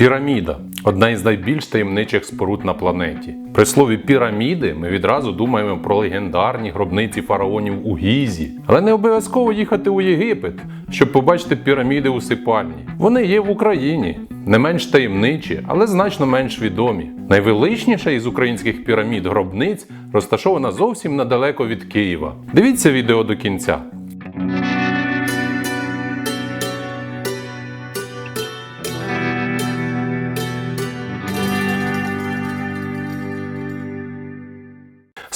Піраміда одна із найбільш таємничих споруд на планеті. При слові піраміди ми відразу думаємо про легендарні гробниці фараонів у Гізі. Але не обов'язково їхати у Єгипет, щоб побачити піраміди усипальні. Вони є в Україні, не менш таємничі, але значно менш відомі. Найвеличніша із українських пірамід гробниць розташована зовсім недалеко від Києва. Дивіться відео до кінця.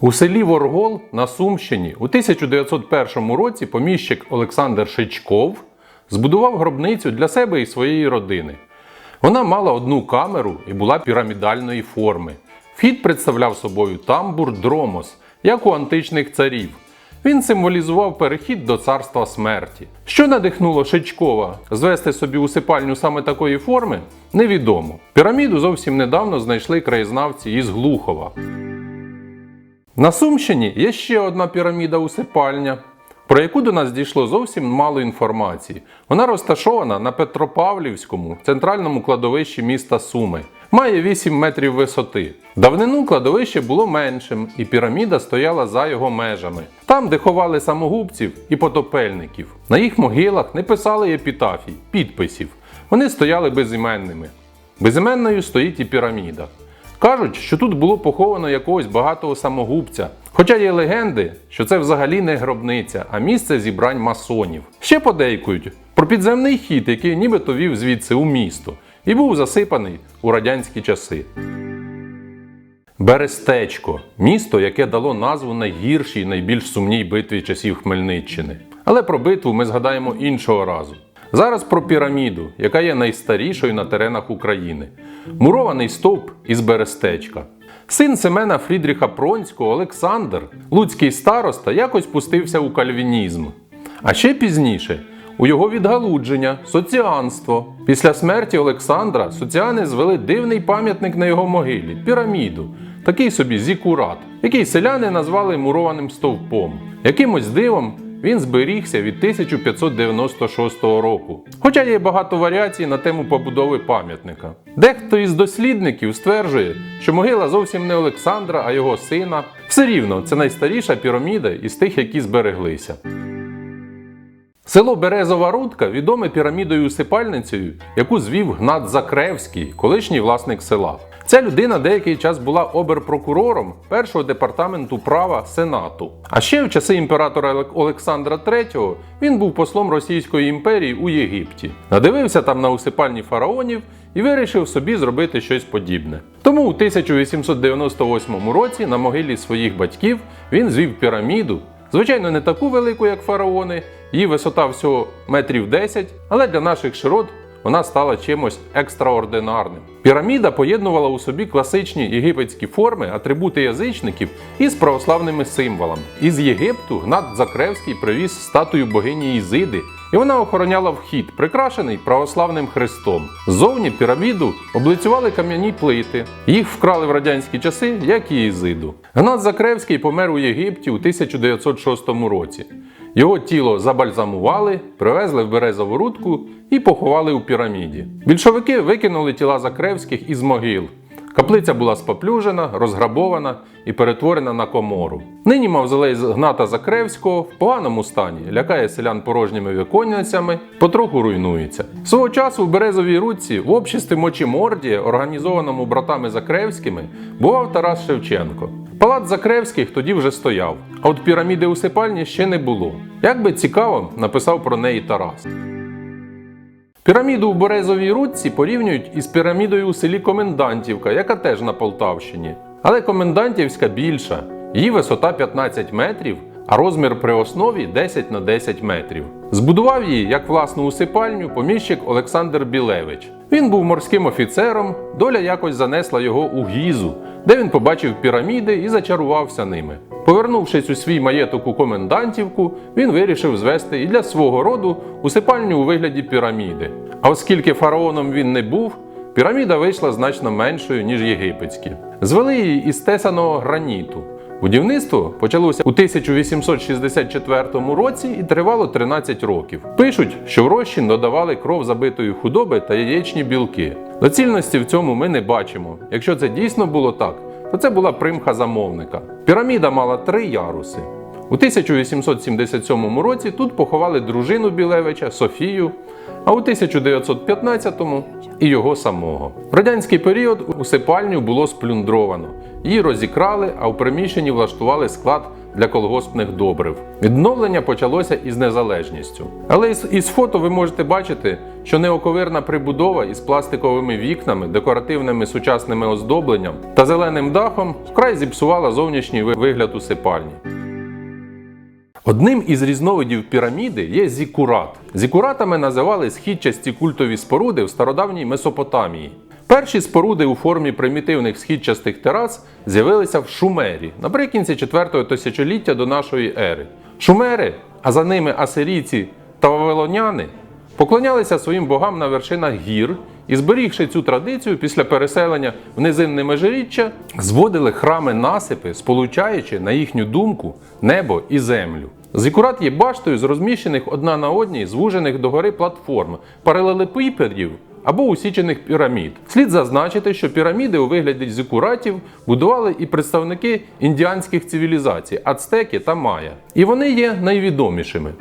У селі Воргол на Сумщині у 1901 році поміщик Олександр Шичков збудував гробницю для себе і своєї родини. Вона мала одну камеру і була пірамідальної форми. Вхід представляв собою тамбур дромос, як у античних царів. Він символізував перехід до царства смерті. Що надихнуло Шичкова звести собі усипальню саме такої форми, невідомо. Піраміду зовсім недавно знайшли краєзнавці із Глухова. На Сумщині є ще одна піраміда усипальня, про яку до нас дійшло зовсім мало інформації. Вона розташована на Петропавлівському центральному кладовищі міста Суми. Має 8 метрів висоти. Давнину кладовище було меншим, і піраміда стояла за його межами. Там, де ховали самогубців і потопельників. На їх могилах не писали епітафій, підписів. Вони стояли безіменними. Безіменною стоїть і піраміда. Кажуть, що тут було поховано якогось багатого самогубця. Хоча є легенди, що це взагалі не гробниця, а місце зібрань масонів. Ще подейкують про підземний хід, який нібито вів звідси у місто, і був засипаний у радянські часи. Берестечко місто, яке дало назву найгіршій, найбільш сумній битві часів Хмельниччини. Але про битву ми згадаємо іншого разу. Зараз про піраміду, яка є найстарішою на теренах України. Мурований стовп із Берестечка. Син Семена Фрідріха Пронського Олександр, луцький староста, якось пустився у кальвінізм. А ще пізніше у його відгалудження соціанство. Після смерті Олександра соціани звели дивний пам'ятник на його могилі піраміду, такий собі зікурат, який селяни назвали мурованим стовпом. Якимось дивом він зберігся від 1596 року. Хоча є багато варіацій на тему побудови пам'ятника. Дехто із дослідників стверджує, що могила зовсім не Олександра, а його сина. Все рівно це найстаріша піраміда із тих, які збереглися. Село Березова Рудка відоме пірамідою усипальницею, яку звів Гнат Закревський, колишній власник села. Ця людина деякий час була оберпрокурором першого департаменту права Сенату. А ще в часи імператора Олександра III він був послом Російської імперії у Єгипті. Надивився там на усипальні фараонів і вирішив собі зробити щось подібне. Тому у 1898 році на могилі своїх батьків він звів піраміду, Звичайно, не таку велику, як фараони, її висота всього метрів 10, але для наших широт вона стала чимось екстраординарним. Піраміда поєднувала у собі класичні єгипетські форми, атрибути язичників із православними символами. Із Єгипту Гнат Закревський привіз статую богині Ізиди, і вона охороняла вхід, прикрашений православним хрестом. Ззовні піраміду облицювали кам'яні плити. Їх вкрали в радянські часи, як і Ізиду. Гнат Закревський помер у Єгипті у 1906 році. Його тіло забальзамували, привезли в березову рудку і поховали у піраміді. Більшовики викинули тіла Закревських із могил. Каплиця була споплюжена, розграбована і перетворена на комору. Нині мавзолей Гната Закревського в поганому стані, лякає селян порожніми віконницями, потроху руйнується. Свого часу в Березовій Рудці в обществі Мочі-Мордія, організованому братами Закревськими, бував Тарас Шевченко. Палац Закревських тоді вже стояв, а от піраміди усипальні ще не було. Як би цікаво, написав про неї Тарас. Піраміду у Березовій Рудці порівнюють із пірамідою у селі Комендантівка, яка теж на Полтавщині. Але Комендантівська більша, її висота 15 метрів, а розмір при основі 10 на 10 метрів. Збудував її як власну усипальню поміщик Олександр Білевич. Він був морським офіцером, доля якось занесла його у гізу, де він побачив піраміди і зачарувався ними. Повернувшись у свій маєток у комендантівку, він вирішив звести і для свого роду усипальню у вигляді піраміди. А оскільки фараоном він не був, піраміда вийшла значно меншою, ніж єгипетські. Звели її із тесаного граніту. Будівництво почалося у 1864 році і тривало 13 років. Пишуть, що в розчин додавали кров забитої худоби та яєчні білки. Доцільності в цьому ми не бачимо. Якщо це дійсно було так, то це була примха замовника. Піраміда мала три яруси. У 1877 році тут поховали дружину Білевича Софію, а у 1915-му і його самого. В радянський період усипальню було сплюндровано. Її розікрали, а у приміщенні влаштували склад для колгоспних добрив. Відновлення почалося із незалежністю. Але із, фото ви можете бачити, що неоковирна прибудова із пластиковими вікнами, декоративними сучасними оздобленням та зеленим дахом вкрай зіпсувала зовнішній ви- вигляд усипальні. Одним із різновидів піраміди є зікурат. Зікуратами називали східчасті культові споруди в стародавній Месопотамії. Перші споруди у формі примітивних східчастих терас з'явилися в Шумері наприкінці 4 тисячоліття до нашої ери. Шумери, а за ними асирійці та вавилоняни, поклонялися своїм богам на вершинах гір і, зберігши цю традицію після переселення в низинне межиріччя, зводили храми насипи, сполучаючи, на їхню думку, небо і землю. Зікурат є баштою з розміщених одна на одній звужених догори платформ, паралелепіпедів або усічених пірамід. Слід зазначити, що піраміди у вигляді зікуратів будували і представники індіанських цивілізацій ацтеки та майя. І вони є найвідомішими.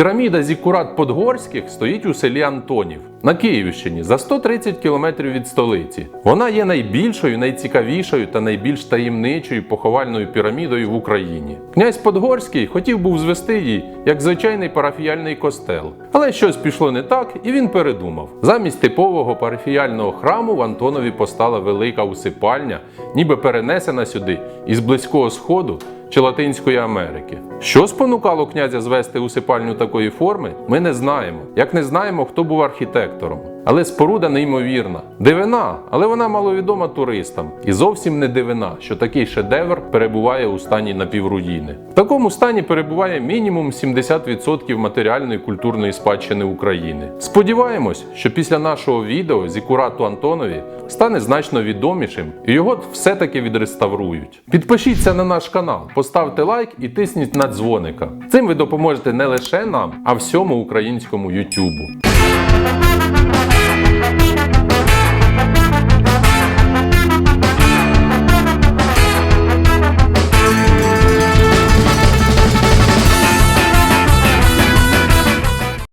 Піраміда Зікурат Подгорських стоїть у селі Антонів на Київщині за 130 кілометрів від столиці. Вона є найбільшою, найцікавішою та найбільш таємничою поховальною пірамідою в Україні. Князь Подгорський хотів був звести її як звичайний парафіяльний костел, але щось пішло не так, і він передумав. Замість типового парафіяльного храму в Антонові постала велика усипальня, ніби перенесена сюди із близького сходу чи Латинської Америки. Що спонукало князя звести усипальню такої форми, ми не знаємо. Як не знаємо, хто був архітектором. Але споруда неймовірна. Дивина, але вона маловідома туристам. І зовсім не дивина, що такий шедевр перебуває у стані напівруїни. В такому стані перебуває мінімум 70% матеріальної культурної спадщини України. Сподіваємось, що після нашого відео Зікурату Антонові стане значно відомішим і його все-таки відреставрують. Підпишіться на наш канал, поставте лайк і тисніть на дзвоника. Цим ви допоможете не лише нам, а всьому українському Ютубу.